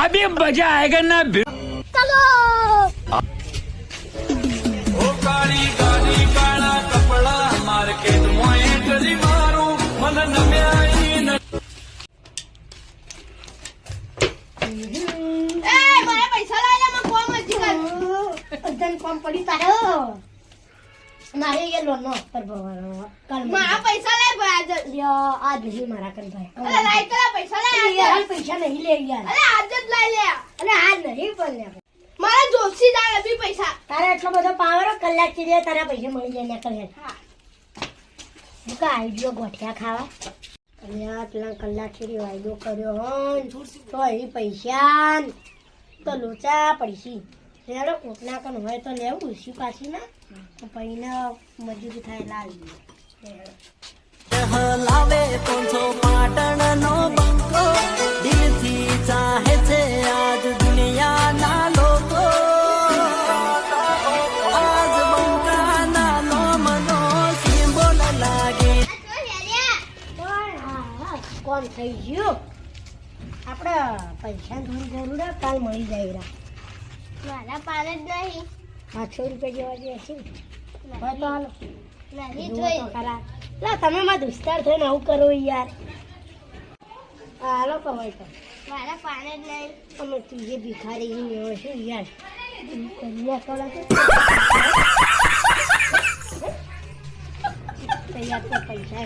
अभी मजा आएगा ना भिड़ो ચલો ઓ કાળી ગાડી કાળા કપડા માર્કેટ મોએ કરી મારું મન નમ્યા ઈ ન એ મારા પૈસા લાવી લે મને કોમ નથી કરવું અધન કોમ પડી તારો મારે એ લોન નો પર ભરવાનો કાલ મારા પૈસા લે ભાઈ આજ. લ્યો આજ નહીં મારા કન ભાઈ. અરે લાઈ તો પૈસા યાર આજે. પૈસા નહીં લે યાર. અરે આજ જ લાઈ લે. અને આજ નહીં પણ લે મારા જોશી દાળ બી પૈસા. તારે એટલો બધો પાવર કલાક દે તારા પૈસા મળી જાય ને કલે હા. હું કા આઈડિયો ગોઠિયા ખાવા? અને આ પેલા કલાક વાયદો કર્યો હોન. તો એ પૈસા તો લોચા પડશી. લેડો કોટના કન હોય તો લેવું ઉસી પાછી ના તો પૈને મજૂરી થાય લાવી લાવે પાટણ નો બંકો દિલથી ચાહે છે આજ દુનિયાના લોકો. આજ બંકાના નોમનો સિમ્બોલ લાગે. કોમ થઈ ગયું? આપણે પૈસા થોડી જરૂર કાલ મળી જાય રા મારા પાને જ નહીં. પાંચસો રૂપિયા જેવા જે છે હોય તો હાલો. નહીં જોઈ ખરા. લા તમે માં દુસ્તાર થઈને આવું કરો યાર. હાલો કહો તો. મારા પાને જ નહીં. અમે તું ભિખારી એવો છું યાર? કન્યા કોલા છે? તૈયાર તો પૈસા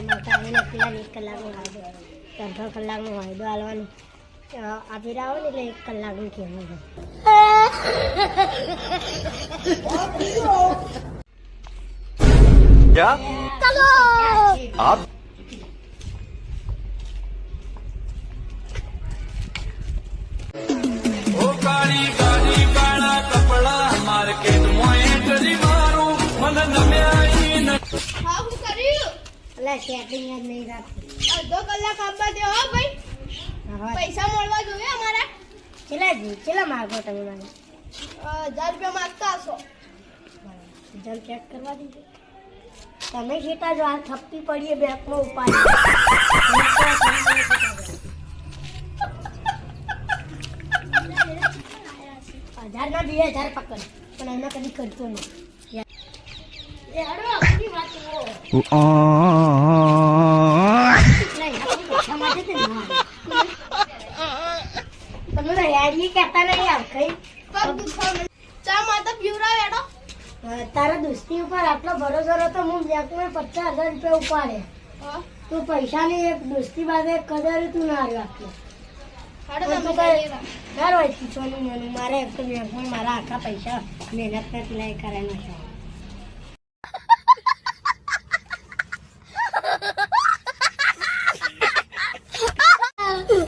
પેલા એક કલાકનો વાયદો અડધો કલાકનો વાયદો હાલવાનો. આપી રહ્યો ને એટલે એક કલાકનું કહેવું क्या ચલો आप ઓ કાળી ગાડી કાળા કપડા માર્કેટ મોએ કરી મારું મન નમ્યા ઈ ન હા હું કર્યું એટલે સેટિંગ જ નહીં રાખતી અડધો કલાક આપવા દે હો ભાઈ હવે પૈસા મળવા જોઈએ અમારા કેટલા જી કેટલા માગો તમે મને અ, હજાર રૂપિયા માગતા હશો. જલ ચેક કરવા દીધો. તમે જેટા જો આ થપ્પી પડીએ બેંકમાં ઉપાડી. હજાર ના બે હજાર પકડ. પણ એમને કદી કરતો નહીં. તમે યારી કહેતા નહીં યાર કઈ. તારા દોસ્તી ઉપર આટલો ભરોસો હતો હું બેંકમાં પચાસ હજાર રૂપિયા ઉપાડે. તું પૈસાની એક દોસ્તી બાબે કદર તું ના રાખ્યો મારા આખા પૈસા મહેનત નથી લાય કરે નાખ્યા